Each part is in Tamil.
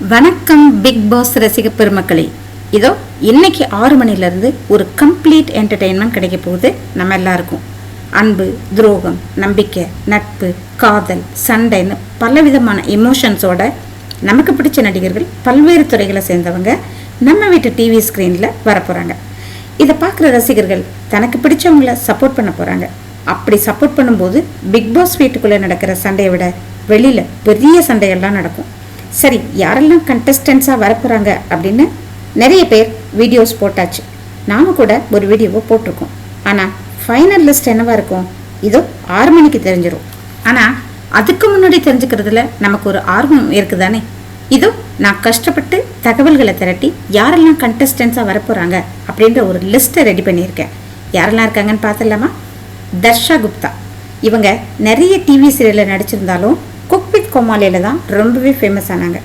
வணக்கம் பிக் பாஸ் ரசிக பெருமக்களே. இதோ இன்னைக்கு ஆறு மணிலேருந்து ஒரு கம்ப்ளீட் என்டர்டெயின்மெண்ட் கிடைக்க போகுது நம்ம எல்லாருக்கும். அன்பு துரோகம் நம்பிக்கை நட்பு காதல் சண்டைன்னு பலவிதமான எமோஷன்ஸோட நமக்கு பிடிச்ச நடிகர்கள் பல்வேறு துறைகளை சேர்ந்தவங்க நம்ம வீட்டு டிவி ஸ்க்ரீனில் வரப்போகிறாங்க இதை பார்க்குற ரசிகர்கள் தனக்கு பிடிச்சவங்கள சப்போர்ட் பண்ண போகிறாங்க அப்படி சப்போர்ட் பண்ணும்போது பிக் பாஸ் வீட்டுக்குள்ளே நடக்கிற சண்டையை விட வெளியில் பெரிய சண்டையெல்லாம் நடக்கும். சரி யாரெல்லாம் கண்டஸ்டன்ஸாக வரப்போகிறாங்க அப்படின்னு நிறைய பேர் வீடியோஸ் போட்டாச்சு. நானும் கூட ஒரு வீடியோவை போட்டிருக்கோம். ஆனால் ஃபைனல் லிஸ்ட் என்னவாக இருக்கும்? இதோ ஆறு மணிக்கு தெரிஞ்சிடும் ஆனால் அதுக்கு முன்னாடி தெரிஞ்சுக்கிறதுல நமக்கு ஒரு ஆர்வம் இருக்குதானே? இதோ நான் கஷ்டப்பட்டு தகவல்களை திரட்டி யாரெல்லாம் கண்டஸ்டன்ஸாக வரப்போகிறாங்க அப்படின்ற ஒரு லிஸ்ட்டை ரெடி பண்ணியிருக்கேன். யாரெல்லாம் இருக்காங்கன்னு பார்த்துடலாமா? தர்ஷா குப்தா. இவங்க நிறைய டிவி சீரியலில் நடிச்சிருந்தாலும் கோமாலியில் தான் ரொம்பவே ஃபேமஸ் ஆனாங்க.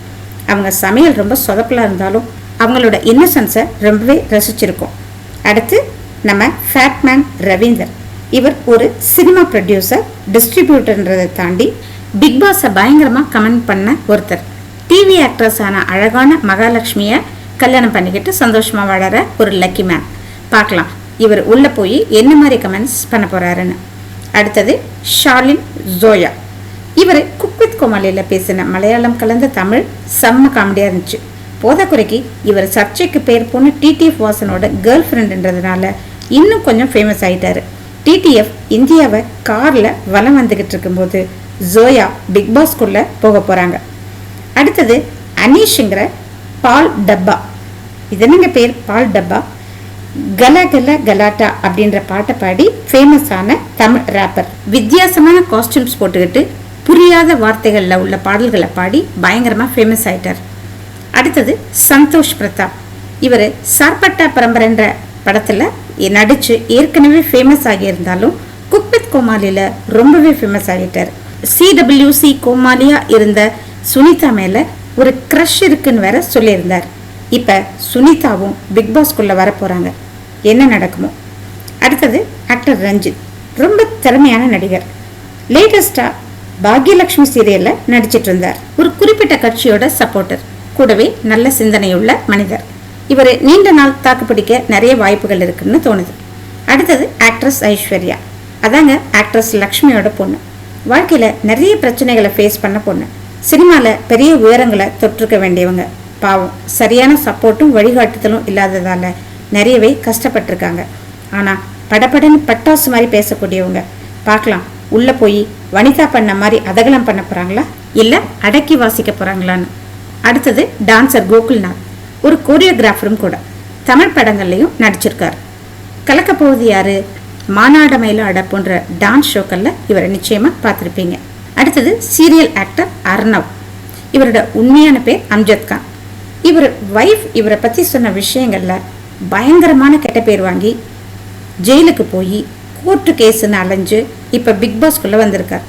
அவங்க சமையல் ரொம்ப சொதப்பலாக இருந்தாலும் அவங்களோட இன்னசென்ஸை ரொம்பவே ரசிச்சிருக்கோம். அடுத்து நம்ம ஃபேட்மேன் ரவீந்தர். இவர் ஒரு சினிமா ப்ரொடியூசர் டிஸ்ட்ரிபியூட்டர்ன்றதை தாண்டி பிக் பாஸை பயங்கரமாக கமெண்ட் பண்ண ஒருத்தர். டிவி ஆக்ட்ரஸான அழகான மகாலட்சுமியை கல்யாணம் பண்ணிக்கிட்டு சந்தோஷமாக வாழற ஒரு லக்கி மேன் பார்க்கலாம். இவர் உள்ளே போய் என்ன மாதிரி கமெண்ட்ஸ் பண்ண போகிறாருன்னு அடுத்தது ஷாலின் ஜோயா இவர் குக்வித் கோமாளியில் பேசின மலையாளம் கலந்த தமிழ் செம்ம காமெடியாக இருந்துச்சு. போதாக்குறைக்கு இவர் சர்ச்சைக்கு பேர் போன டிடிஎஃப் வாசனோட கேர்ள் ஃப்ரெண்டுன்றதுனால இன்னும் கொஞ்சம் ஃபேமஸ் ஆயிட்டாரு. டிடிஎஃப் இந்தியாவை காரில் வலம் வந்துக்கிட்டு இருக்கும்போது ஜோயா பிக் பாஸ்குள்ளே போக போகிறாங்க அடுத்தது அனீஷுங்கிற பால் டப்பா. இது என்னங்க பேர்? பால் டப்பா? கல கல கலாட்டா அப்படின்ற பாட்டை பாடி ஃபேமஸான தமிழ் ரேப்பர் வித்தியாசமான காஸ்டியூம்ஸ் போட்டுக்கிட்டு புரியாத வார்த்தைகளில் உள்ள பாடல்களை பாடி பயங்கரமாக ஃபேமஸ் ஆயிட்டார். அடுத்தது சந்தோஷ் பிரதாப். இவர் சார்பட்டா பரம்பரைன்ற படத்தில் நடித்து ஏற்கனவே ஃபேமஸ் ஆகியிருந்தாலும் குக் கோமாலியில் ரொம்பவே ஃபேமஸ் ஆகிட்டார். சிடபிள்யூசி கோமாலியாக இருந்த சுனிதா மேலே ஒரு க்ரஷ் இருக்குன்னு வேற சொல்லியிருந்தார். இப்போ சுனிதாவும் பிக் பாஸ்குள்ளே வர போகிறாங்க என்ன நடக்குமோ. அடுத்தது ஆக்டர் ரஞ்சித். ரொம்ப திறமையான நடிகர். லேட்டஸ்ட்டாக பாக்யலட்சுமி சீரியலில் நடிச்சிட்டு இருந்தார். ஒரு குறிப்பிட்ட கட்சியோட சப்போர்ட்டர் கூடவே நல்ல சிந்தனையுள்ள மனிதர். இவர் நீண்ட நாள் தாக்குப்பிடிக்க நிறைய வாய்ப்புகள் இருக்குன்னு தோணுது. அடுத்தது ஆக்ட்ரஸ் ஐஸ்வர்யா. அதாங்க ஆக்ட்ரஸ் லக்ஷ்மியோட பொண்ணு. வாழ்க்கையில் நிறைய பிரச்சனைகளை ஃபேஸ் பண்ண பொண்ணு. சினிமாவில் பெரிய உயரங்களை தொற்றுக்க வேண்டியவங்க. பாவம் சரியான சப்போர்ட்டும் வழிகாட்டுதலும் இல்லாததால நிறையவே கஷ்டப்பட்டிருக்காங்க. ஆனால் படபடன்னு பட்டாசு மாதிரி பேசக்கூடியவங்க. பார்க்கலாம். உள்ளே போய் வனிதா பண்ண மாதிரி அதகலம் பண்ண போகிறாங்களா இல்லை அடக்கி வாசிக்க போகிறாங்களான்னு அடுத்தது டான்சர் கோகுல்நாத். ஒரு கோரியோகிராஃபரும் கூட. தமிழ் படங்கள்லையும் நடிச்சிருக்கார். கலக்க போவது யாரு? மானாட மயிலாட போன்ற டான்ஸ் ஷோக்களில் இவரை நிச்சயமாக பார்த்துருப்பீங்க. அடுத்தது சீரியல் ஆக்டர் அர்ணவ். இவரோட உண்மையான பேர் அம்ஜத் கான். இவர் வைஃப் இவரை பற்றி சொன்ன விஷயங்களில் பயங்கரமான கெட்ட பேர் வாங்கி ஜெயிலுக்கு போய் கோர்ட்டு கேஸுன்னு அலைஞ்சு இப்போ பிக் பாஸ்க்குள்ளே வந்திருக்கார்.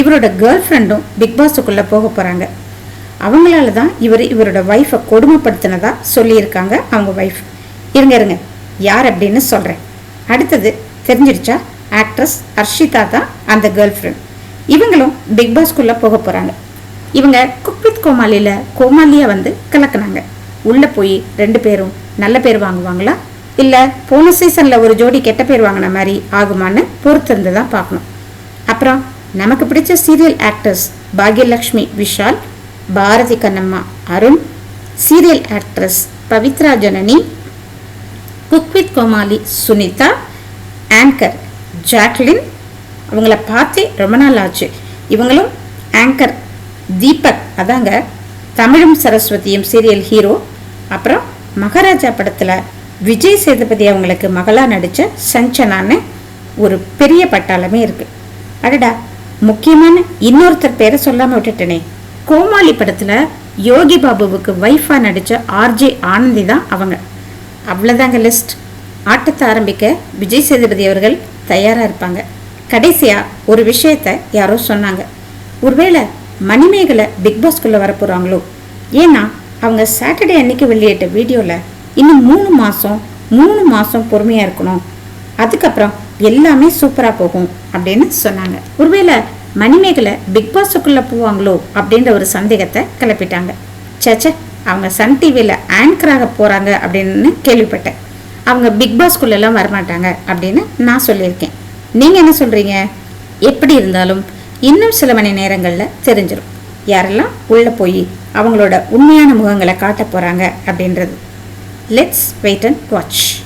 இவரோட கேர்ள் ஃப்ரெண்டும் பிக் பாஸுக்குள்ளே போக போகிறாங்க அவங்களால தான் இவர் இவரோட ஒய்ஃபை கொடுமைப்படுத்தினதா சொல்லியிருக்காங்க அவங்க ஒய்ஃப் இருங்க இருங்க. யார் அப்படின்னு சொல்கிறேன் அடுத்தது தெரிஞ்சிடுச்சா? ஆக்ட்ரஸ் அர்ஷிதா தான் அந்த கேர்ள் ஃப்ரெண்ட் இவங்களும் பிக் பாஸ்க்குள்ளே போக போகிறாங்க இவங்க குக் வித் கோமாளியில் கோமாளியாக வந்து கலக்குனாங்க. உள்ளே போய் ரெண்டு பேரும் நல்ல பேர் வாங்குவாங்களா? இல்லை போன சீசனில் ஒரு ஜோடி கெட்ட பேர் வாங்கின மாதிரி ஆகுமான்னு பொறுத்திருந்து தான் பார்க்கணும். அப்புறம் நமக்கு பிடிச்ச serial actors Bhagyalakshmi Vishal Bharathi Kannamma Arun serial actress Pavithra Janani cook with Comali Sunitha anchor Jacqueline. அவங்கள பார்த்தே ரொம்ப நாள் ஆச்சு. இவங்களும் ஆங்கர் தீபக் அதாங்க தமிழும் சரஸ்வதியும் சீரியல் ஹீரோ அப்புறம் மகாராஜா படத்தில் விஜய் சேதுபதி அவங்களுக்கு மகளாக நடித்த சஞ்சனான்னு ஒரு பெரிய பட்டாளமே இருக்குது அடடா முக்கியமான இன்னொருத்தர் பேரை சொல்லாமல் விட்டுட்டேனே. கோமாளி படத்தில் யோகி பாபுவுக்கு ஒய்ஃபாக நடித்த ஆர்ஜே ஆனந்தி தான் அவங்க. அவ்வளோதாங்க லிஸ்ட் ஆட்டத்தை ஆரம்பிக்க விஜய் சேதுபதி அவர்கள் தயாராக இருப்பாங்க. கடைசியாக ஒரு விஷயத்த யாரோ சொன்னாங்க. ஒருவேளை மணிமேகலை பிக்பாஸ்குள்ளே வரப்போகிறாங்களோ ஏன்னா அவங்க சாட்டர்டே அன்னைக்கு வெளியிட்ட வீடியோவில் இன்னும் மூணு மாதம் மூணு மாதம் பொறுமையாக இருக்கணும். அதுக்கப்புறம் எல்லாமே சூப்பராக போகும் அப்படின்னு சொன்னாங்க. ஒருவேளை மணிமேகலை பிக் பாஸுக்குள்ளே போவாங்களோ அப்படின்ற ஒரு சந்தேகத்தை கிளப்பிட்டாங்க. சேச்சே அவங்க சன் டிவியில் ஆங்கராக போகிறாங்க அப்படின்னு கேள்விப்பட்டேன். அவங்க பிக் பாஸ்குள்ளெல்லாம் வரமாட்டாங்க அப்படின்னு நான் சொல்லியிருக்கேன். நீங்கள் என்ன சொல்கிறீங்க எப்படி இருந்தாலும் இன்னும் சில மணி நேரங்களில் தெரிஞ்சிடும் யாரெல்லாம் உள்ளே போய் அவங்களோட உண்மையான முகங்களை காட்ட போகிறாங்க அப்படின்றது. Let's wait and watch.